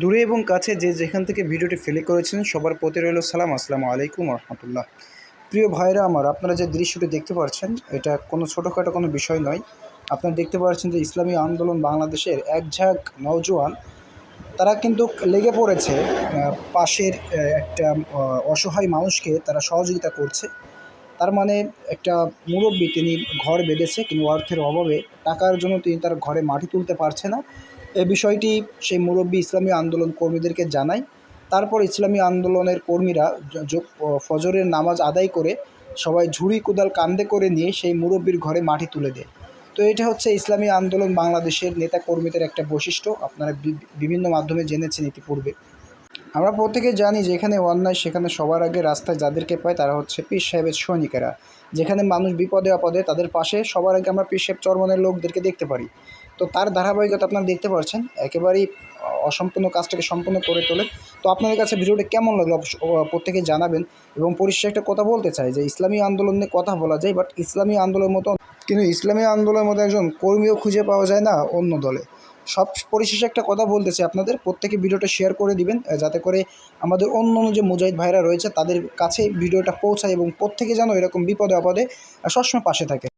দূরে এবং কাছে যে যেখান থেকে ভিডিওটি ফেলে করেছেন সবার প্রতি রইল সালাম। আসসালামু আলাইকুম রহমতুল্লাহ। প্রিয় ভাইরা আমার, আপনারা যে দৃশ্যটি দেখতে পাচ্ছেন, এটা কোনো ছোটোখাটো কোনো বিষয় নয়। আপনারা দেখতে পাচ্ছেন যে ইসলামী আন্দোলন বাংলাদেশের এক ঝাঁক নওজোয়ান, তারা কিন্তু লেগে পড়েছে পাশের একটা অসহায় মানুষকে তারা সহযোগিতা করছে। তার মানে একটা মুরব্বী, তিনি ঘর বেঁধেছে, কিন্তু অর্থের অভাবে টাকার জন্য তিনি তার ঘরে মাটি তুলতে পারছে না। এই বিষয়টি সেই মুরব্বী ইসলামী আন্দোলন কর্মীদেরকে জানায়। তারপর ইসলামী আন্দোলনের কর্মীরা ফজরের নামাজ আদায় করে সবাই ঝুড়ি কোদাল কান্দে করে নিয়ে সেই মুরব্বীর ঘরে মাটি তুলে দেয়। তো এটা হচ্ছে ইসলামী আন্দোলন বাংলাদেশের নেতা কর্মীদের একটা বৈশিষ্ট্য। আপনারা বিভিন্ন মাধ্যমে জেনেছেন ইতিপূর্বে। আমরা প্রত্যেকে জানি যে এখানে অন্যায়, সেখানে সবার আগে রাস্তায় যাদেরকে পায় তারা হচ্ছে পীর সাহেবের সৈনিকেরা। যেখানে মানুষ বিপদে, আপদে, তাদের পাশে সবার আগে আমরা পীর সাহেব চরমনের লোকদেরকে দেখতে পারি। তো তার ধারাবাহিকতা আপনারা দেখতে পাচ্ছেন একেবারেই অসম্পূর্ণ কাজটাকে সম্পূর্ণ করে তোলে। তো আপনাদের কাছে ভিডিওটা কেমন লাগল? প্রত্যেকে জানাবেন এবং পরিশেষে একটা কথা বলতে চাই যে ইসলামী আন্দোলন নিয়ে কথা বলা যায়, বাট ইসলামী আন্দোলনের মতো কিন্তু ইসলামী আন্দোলনের মতো একজন কর্মীও খুঁজে পাওয়া যায় না অন্য দলে। সব পরিশেষে একটা কথা বলতে চাই আপনাদের, প্রত্যেকে ভিডিওটা শেয়ার করে দিবেন যাতে করে আমাদের অন্য অন্য যে মুজাহিদ ভাইরা রয়েছে, তাদের কাছে ভিডিওটা পৌঁছায় এবং প্রত্যেকে যেন এরকম বিপদে আপদে সবসময় পাশে থাকে।